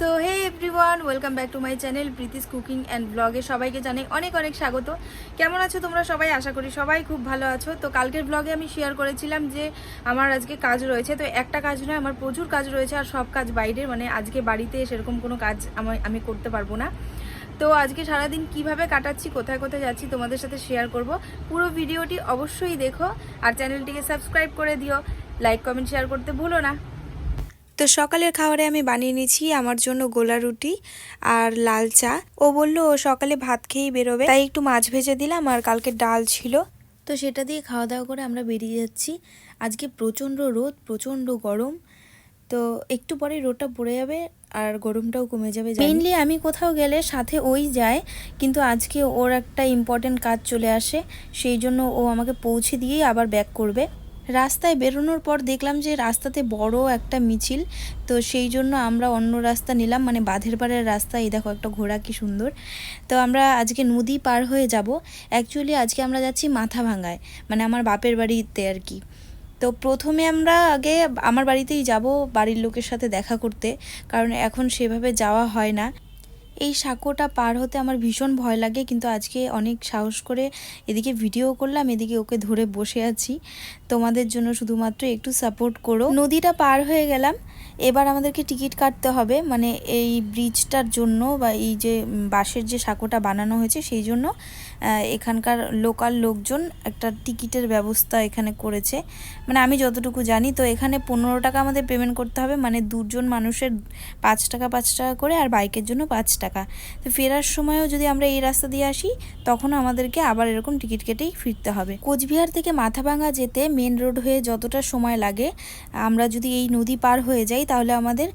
So hey everyone welcome back to my channel Priti's cooking and ব্লগে সবাইকে জানাই অনেক অনেক স্বাগত। কেমন আছো তোমরা সবাই? আশা করি সবাই খুব ভালো আছো। তো কালকের ব্লগে আমি শেয়ার করেছিলাম যে, আমার আজকে কাজ রয়েছে। তো একটা কাজ নয়, আমার প্রচুর কাজ রয়েছে আর সব কাজ বাইরের মানে আজকে বাড়িতে সেরকম কোনো কাজ আমি করতে পারব না। তো আজকে সারাদিন কীভাবে কাটাচ্ছি, কোথায় কোথায় যাচ্ছি তোমাদের সাথে শেয়ার করব। পুরো ভিডিওটি অবশ্যই দেখো। আর চ্যানেলটিকে সাবস্ক্রাইব করে দিও। লাইক কমেন্ট শেয়ার করতে ভুলো না। তো সকালের খাবারে আমি বানিয়ে নিয়েছি আমার জন্য গোলা রুটি আর লাল চা। ও বলল, ও সকালে ভাত খেয়েই বেরোবে। তাই একটু মাছ ভেজে দিলাম আর কালকে ডাল ছিল। তো সেটা দিয়ে খাওয়া দাওয়া করে আমরা বেরিয়ে যাচ্ছি। আজকে প্রচণ্ড রোদ, প্রচণ্ড গরম। তো একটু পরে রোদটা পড়ে যাবে আর গরমটাও কমে যাবে মেইনলি আমি কোথাও গেলে সাথে ওই যায়, কিন্তু আজকে ওর একটা ইম্পর্টেন্ট কাজ চলে আসে। সেই জন্য ও আমাকে পৌঁছে দিয়েই আবার ব্যাক করবে। রাস্তায় বেরোনোর পর দেখলাম যে রাস্তাতে বড় একটা মিছিল, তো সেই জন্য আমরা অন্য রাস্তা নিলাম। মানে বাঁধের পাড়ের রাস্তা, এই দেখো একটা ঘোড়া কি সুন্দর। তো আমরা আজকে নদী পার হয়ে যাব। অ্যাকচুয়ালি আজকে আমরা যাচ্ছি মাথা ভাঙায় মানে আমার বাপের বাড়িতে আর কি। তো প্রথমে আমরা আগে আমার বাড়িতেই যাব বাড়ির লোকের সাথে দেখা করতে, কারণ এখন সেভাবে যাওয়া হয় না। এই সাঁকোটা পার হতে আমার ভীষণ ভয় লাগে, কিন্তু আজকে অনেক সাহস করে এদিকে ভিডিও করলাম, এদিকে ওকে ধরে বসে আছি। তোমাদের জন্য শুধুমাত্র একটু সাপোর্ট করো। নদীটা পার হয়ে গেলাম, এবার আমাদেরকে টিকিট কাটতে হবে মানে এই ব্রিজটার জন্য বা এই যে বাঁশের যে সাঁকোটা বানানো হয়েছে, সেই জন্য এখানকার লোকাল লোকজন একটা টিকিটের ব্যবস্থা এখানে করেছে। মানে আমি যতটুকু জানি, তো এখানে পনেরো টাকা আমাদের পেমেন্ট করতে হবে। মানে দুজন মানুষের পাঁচ টাকা পাঁচ টাকা করে আর বাইকের জন্য পাঁচ টাকা। তো ফেরার সময়ও যদি আমরা এই রাস্তা দিয়ে আসি, তখন আমাদেরকে আবার এরকম টিকিট কেটেই ফিরতে হবে। কোচবিহার থেকে মাথাভাঙা যেতে মেন রোড হয়ে যতটা সময় লাগে, আমরা যদি এই নদী পার হয়ে যাই, তাহলে আমাদের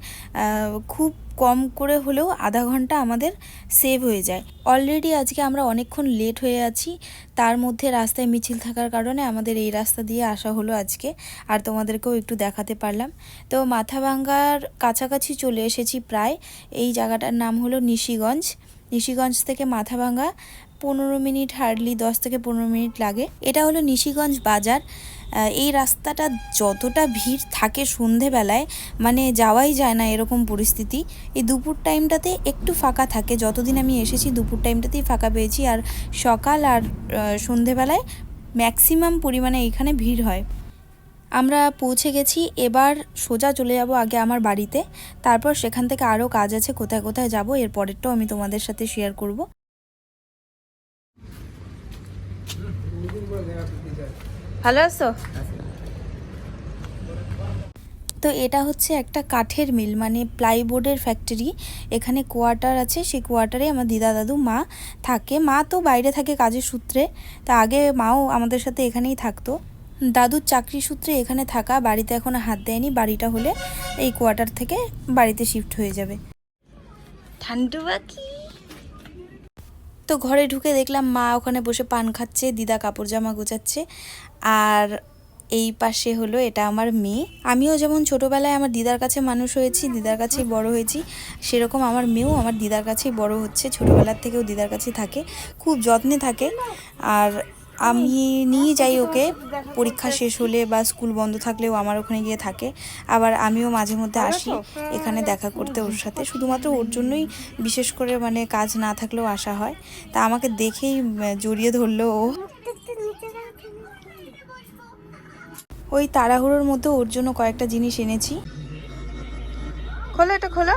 খুব কম করে হলেও আধা ঘণ্টা আমাদের সেভ হয়ে যায়। অলরেডি আজকে আমরা অনেকক্ষণ লেট হয়ে আছি, তার মধ্যে রাস্তায় মিছিল থাকার কারণে আমাদের এই রাস্তা দিয়ে আসা হলো আজকে, আর তোমাদেরকেও একটু দেখাতে পারলাম। তো মাথাভাঙ্গার কাছাকাছি চলে এসেছি প্রায়, এই জায়গাটার নাম হলো নিশিগঞ্জ। নিশিগঞ্জ থেকে মাথাভাঙ্গা পনেরো মিনিট, হার্ডলি দশ থেকে পনেরো মিনিট লাগে। এটা হলো নিশিগঞ্জ বাজার। এই রাস্তাটা যতটা ভিড় থাকে সন্ধেবেলায় মানে যাওয়াই যায় না এরকম পরিস্থিতি। এই দুপুর টাইমটাতে একটু ফাঁকা থাকে। যতদিন আমি এসেছি, দুপুর টাইমটাতেই ফাঁকা পেয়েছি। আর সকাল আর সন্ধেবেলায় ম্যাক্সিমাম পরিমাণে এখানে ভিড় হয়। আমরা পৌঁছে গেছি। এবার সোজা চলে যাব আগে আমার বাড়িতে। তারপর সেখান থেকে আরও কাজ আছে, কোথায় কোথায় যাব, এর পরেরটাও আমি তোমাদের সাথে শেয়ার করব। ভালো আছো? তো এটা হচ্ছে একটা কাঠের মিল মানে প্লাইবোর্ডের ফ্যাক্টরি এখানে কোয়ার্টার আছে সেই কোয়ার্টারে আমার দিদা দাদু মা থাকে। মা তো বাইরে থাকে কাজের সূত্রে তা আগে মাও আমাদের সাথে এখানেই থাকতো। দাদুর চাকরি সূত্রে এখানে থাকা বাড়িতে এখনও হাত দেয়নি বাড়িটা হলে এই কোয়ার্টার থেকে বাড়িতে শিফট হয়ে যাবে। ঠান্ডু বাকি? তো ঘরে ঢুকে দেখলাম মা ওখানে বসে পান খাচ্ছে, দিদা কাপড় জামা গোছাচ্ছে। আর এই পাশে হলো এটা আমার মেয়ে। আমিও যেমন ছোটোবেলায় আমার দিদার কাছে মানুষ হয়েছি, দিদার কাছেই বড় হয়েছি, সেরকম আমার মেয়েও আমার দিদার কাছেই বড় হচ্ছে। ছোটোবেলার থেকেও দিদার কাছেই থাকে, খুব যত্নে থাকে। আর আমি নিয়ে যাই ওকে পরীক্ষা শেষ হলে বা স্কুল বন্ধ থাকলেও আমার ওখানে গিয়ে থাকে। আবার আমিও মাঝে মধ্যে আসি এখানে দেখা করতে ওর সাথে। শুধুমাত্র ওর জন্যই বিশেষ করে মানে কাজ না থাকলেও আসা হয়। তা আমাকে দেখেই জড়িয়ে ধরলো ও। ওই তাড়াহুড়োর মধ্যে ওর জন্য কয়েকটা জিনিস এনেছি। খোলো এটা খোলো।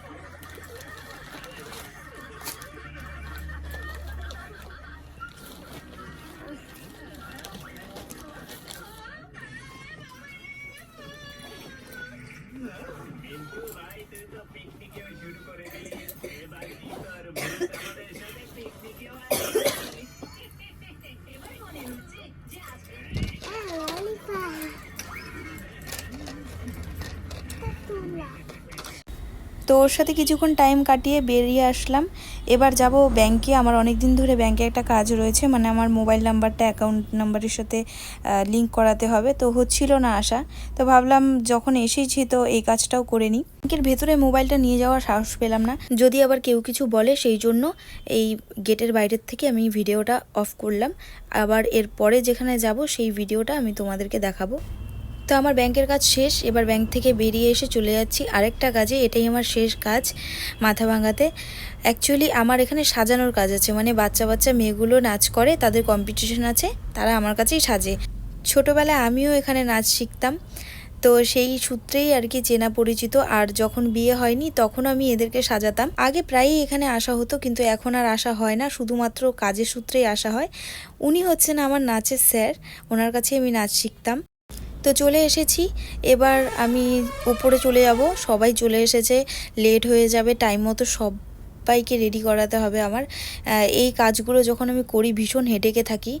তো ওর সাথে কিছুক্ষণ টাইম কাটিয়ে বেরিয়ে আসলাম। এবার যাব ব্যাংকে আমার অনেক দিন ধরে ব্যাংকে একটা কাজ রয়েছে মানে আমার মোবাইল নাম্বারটা অ্যাকাউন্ট নাম্বারের সাথে লিংক করাতে হবে। তো হচ্ছিল না আসা তো ভাবলাম যখন এসেছি তো এই কাজটাও করে নিই। ব্যাংকের ভেতরে মোবাইলটা নিয়ে যাওয়ার সাহস পেলাম না। যদি আবার কেউ কিছু বলে সেই জন্য এই গেটের বাইরের থেকে আমি ভিডিওটা অফ করলাম। আবার এর পরে যেখানে যাব সেই ভিডিওটা আমি তোমাদেরকে দেখাবো। তো আমার ব্যাংকের কাজ শেষ, এবার ব্যাংক থেকে বেরিয়ে এসে চলে যাচ্ছি আরেকটা কাজে, এটাই আমার শেষ কাজ মাথা ভাঙাতে। অ্যাকচুয়ালি আমার এখানে সাজানোর কাজ আছে মানে বাচ্চা বাচ্চা মেয়েগুলো নাচ করে, তাদের কম্পিটিশন আছে, তারা আমার কাছেই সাজে। ছোটোবেলায় আমিও এখানে নাচ শিখতাম, তো সেই সূত্রেই আর কি চেনা পরিচিত, আর যখন বিয়ে হয়নি তখন আমি এদেরকে সাজাতাম। আগে প্রায়ই এখানে আসা হতো, কিন্তু এখন আর আসা হয় না, শুধুমাত্র কাজের সূত্রেই আসা হয়। উনি হচ্ছেন আমার নাচের স্যার, ওনার কাছে আমি নাচ শিখতাম। তো চলে এসেছি। এবার আমি উপরে চলে যাব। সবাই চলে এসেছে। লেট হয়ে যাবে। টাইম মতো সব সবাইকে রেডি করাতে হবে আমার। এই কাজগুলো যখন আমি করি ভীষণ হেডেকে থাকি।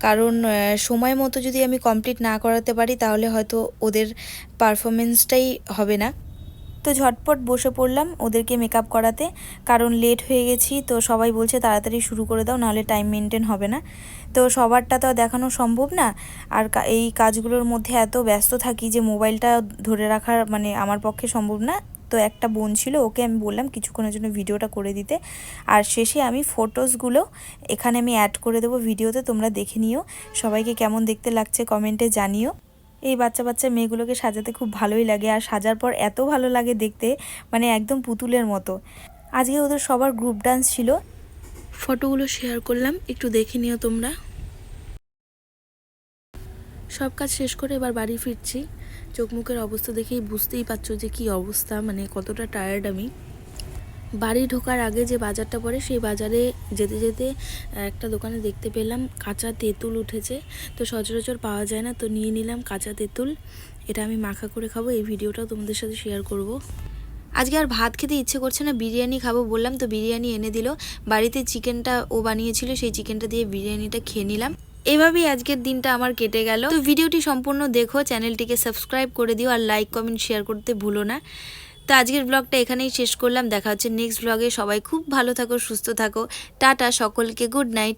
কারণ সময় মতো যদি আমি কমপ্লিট না করাতে পারি, তাহলে হয়তো ওদের পারফরমেন্সটাই হবে না। তো ঝটপট বসে পড়লাম ওদেরকে মেকআপ করাতে। কারণ লেট হয়ে গেছি, তো সবাই বলছে তাড়াতাড়ি শুরু করে দাও, নাহলে টাইম মেনটেন হবে না। তো সবারটা তো দেখানো সম্ভব না। আর এই কাজগুলোর মধ্যে এত ব্যস্ত থাকি যে মোবাইলটা ধরে রাখার মানে আমার পক্ষে সম্ভব না। তো একটা বোন ছিল, ওকে আমি বললাম কিছুক্ষণের জন্য ভিডিওটা করে দিতে। আর শেষে আমি ফটোসগুলো এখানে আমি অ্যাড করে দেবো ভিডিওতে, তোমরা দেখে নিও। সবাইকে কেমন দেখতে লাগছে কমেন্টে জানিও। এই বাচ্চা বাচ্চা মেয়েগুলোকে সাজাতে খুব ভালোই লাগে আর সাজার পর এত ভালো লাগে দেখতে মানে একদম পুতুলের মতো। আজকে ওদের সবার গ্রুপ ডান্স ছিল। ফটোগুলো শেয়ার করলাম, একটু দেখে নিও তোমরা। সব কাজ শেষ করে এবার বাড়ি ফিরছি। চোখ মুখের অবস্থা দেখেই বুঝতেই পারছ যে কি অবস্থা মানে কতটা টায়ার্ড আমি। বাড়ি ঢোকার আগে যে বাজারটা পড়ে, সেই বাজারে যেতে যেতে একটা দোকানে দেখতে পেলাম কাঁচা তেঁতুল উঠেছে। তো সচরাচর পাওয়া যায় না, তো নিয়ে নিলাম কাঁচা তেঁতুল। এটা আমি মাখা করে খাব, এই ভিডিওটাও তোমাদের সাথে শেয়ার করব। আজকে আর ভাত খেতে ইচ্ছে করছে না, বিরিয়ানি খাব বললাম, তো বিরিয়ানি এনে দিল। বাড়িতে চিকেনটা ও বানিয়েছিল, সেই চিকেনটা দিয়ে বিরিয়ানিটা খেয়ে নিলাম। এভাবেই আজকের দিনটা আমার কেটে গেল। তো ভিডিওটি সম্পূর্ণ দেখো, চ্যানেলটিকে সাবস্ক্রাইব করে দিও আর লাইক কমেন্ট শেয়ার করতে ভুলো না। তো আজকের ব্লগটা এখানেই শেষ করলাম। দেখা হচ্ছে নেক্সট ব্লগে সবাই খুব ভালো থাকো, সুস্থ থাকো। টাটা, সকলকে গুড নাইট